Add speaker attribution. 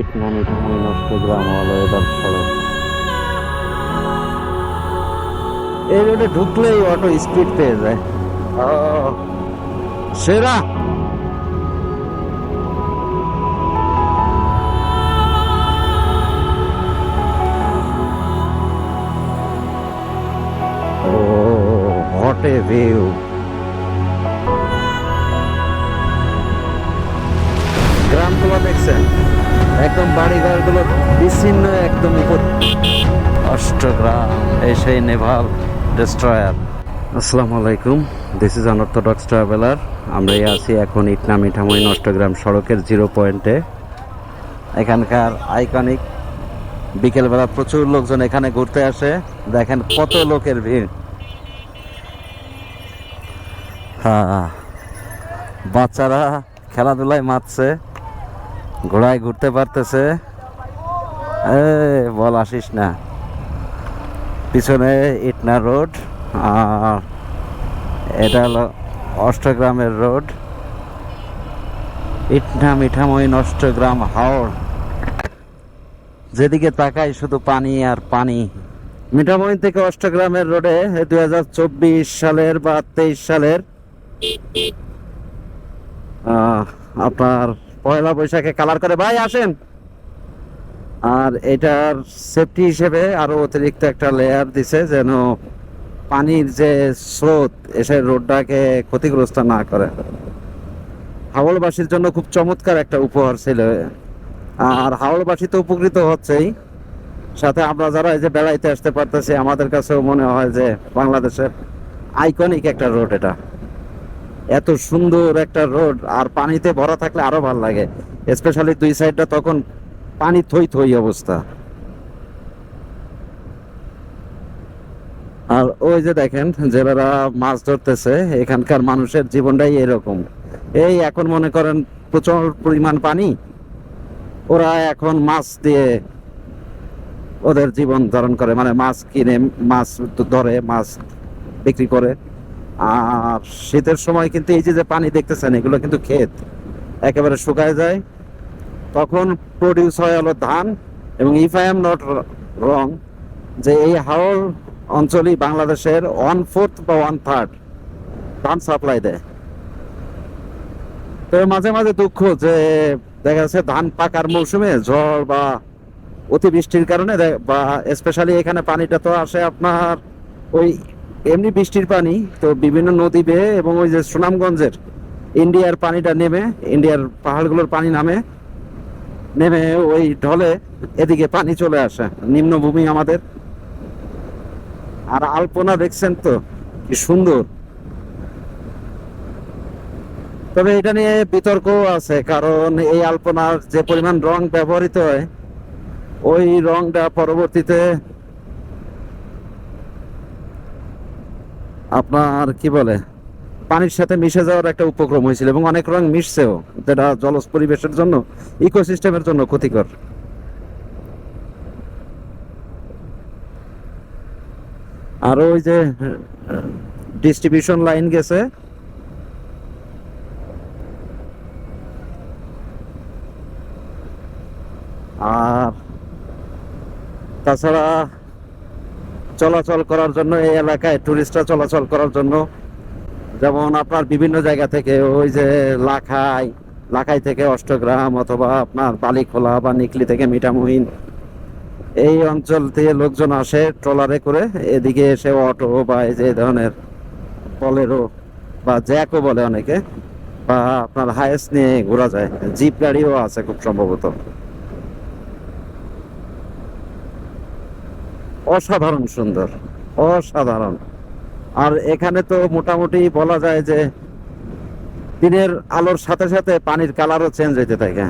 Speaker 1: ইটনা মিঠামই নষ্ট গ্রাম সড়ক এই রোডে ঢুকলেই অটো স্পিড পেয়ে যায়। সেরা। ও হোয়াট এ ভিউ গ্রামগুলো দেখছেন। একদম বাড়িঘরগুলো বিচ্ছিন্ন একদম উপর অষ্টগ্রাম এই সেই নেভাল ডেস্ট্রয়ার। আসসালামু আলাইকুম দিস ইজ আনঅর্থোডক্স ট্রাভেলার আমরা এই আছি এখন ইটনা মিঠামই নষ্টগ্রাম সড়কের জিরো পয়েন্টে এখানকার আইকনিক বিকেলবেলা প্রচুর লোকজন এখানে ঘুরতে আসে। দেখেন কত লোকের ভিড়। হ্যাঁ বাচ্চারা খেলাধুলায় মাতছে ঘোড়ায় ঘুরতে পারতেছে? এ, বল আসিস না। পিছনে ইটনা রোড, আর এটা হলো অষ্টগ্রামের রোড। ইটনা মিঠামই নষ্টগ্রাম হাওড় যেদিকে তাকাই শুধু পানি আর পানি। মিঠামইন থেকে অষ্টগ্রামের রোডে দুই হাজার চব্বিশ সালের বা তেইশ সালের আপনার পয়লা বৈশাখে কালার করে। ভাই, আসেন। আর এটার সেফটি হিসেবে আরও অতিরিক্ত একটা লেয়ার দিছে যেন পানির যে স্রোত এসে রোডটাকে ক্ষতিগ্রস্ত না করে। হাওড়বাসীর জন্য খুব চমৎকার একটা উপহার ছিল। আর হাওড়বাসী তো উপকৃত হচ্ছেই। সাথে আমরা যারা এই যে বেড়াইতে আসতে পারতেছি, আমাদের কাছেও মনে হয় যে বাংলাদেশের আইকনিক একটা রোড এটা। এত সুন্দর একটা রোড, আর পানিতে ভরা থাকলে আরও ভালো লাগে। স্পেশালি দুই সাইডটা তখন পানি থই থই অবস্থা। আর ওই যে দেখেন, জেলেরা মাছ ধরতেছে, এখানকার মানুষের জীবনটাই এরকম। এই এখন মনে করেন প্রচুর পরিমাণ পানি, ওরা এখন মাছ দিয়ে ওদের জীবন ধারণ করে। মানে মাছ কিনে, মাছ ধরে, মাছ বিক্রি করে। আর শীতের সময় কিন্তু এই যে পানি দেখতেছেন, এগুলো কিন্তু ক্ষেত। একেবারে শুকায় যায়। তখন প্রডিউস হয় হলো ধান এবং if I am not wrong যে এই হাওড় অঞ্চলই বাংলাদেশের ওয়ান ফোর্থ বা ওয়ান থার্ড ধান সাপ্লাই দেয়। তো মাঝে মাঝে দুঃখ যে দেখা যাচ্ছে ধান পাকার মৌসুমে ঝড় বা অতিবৃষ্টির কারণে বা স্পেশালি এখানে পানিটা তো আসে আপনার ওই এমনি বৃষ্টির পানি, তো বিভিন্ন নদী বেয়ে এবং ওই যে সুনামগঞ্জের ইন্ডিয়ার পানিটা নেমে, ইন্ডিয়ার পাহাড়গুলোর পানি নামে, নেমে ওই ঢলে এদিকে পানি চলে আসে। নিম্নভূমি আমাদের। আর আলপনা দেখছেন তো, কি সুন্দর। তবে এটা নিয়ে বিতর্ক আছে, কারণ এই আলপনার যে পরিমাণ রং ব্যবহৃত হয়, ওই রংটা পরবর্তীতে আপনার কি বলে, পানির সাথে মিশে যাওয়ার একটা উপক্রম হয়েছিল এবং অনেক রং মিশছেও, যেটা জলজ পরিবেশের জন্য, ইকোসিস্টেমের জন্য ক্ষতিকর। আর ওই যে, ডিস্ট্রিবিউশন লাইন গেছে। আর তাছাড়া চলাচল করার জন্য এই এলাকায় টুরিস্টরা চলাচল করার জন্য। যেমন আপনার বিভিন্ন জায়গা থেকে ওই যে লাখাই লাখাই থেকে অষ্টগ্রাম অথবা আপনার বালিখোলা বা নিকলি থেকে মিঠামহিন, এই অঞ্চল থেকে লোকজন আসে ট্রলারে করে, এদিকে এসে অটো বা এই যে ধরনের পলেরো বা জ্যাকও বলে অনেকে, বা আপনার হায়েস্ট নিয়ে ঘোরা যায়। জিপ গাড়িও আছে খুব সম্ভবত। অসাধারণ সুন্দর, অসাধারণ। আর এখানে তো মোটামুটি বলা যায় যে দিনের আলোর সাথে সাথে পানির কালারও চেঞ্জ হইতে থাকে।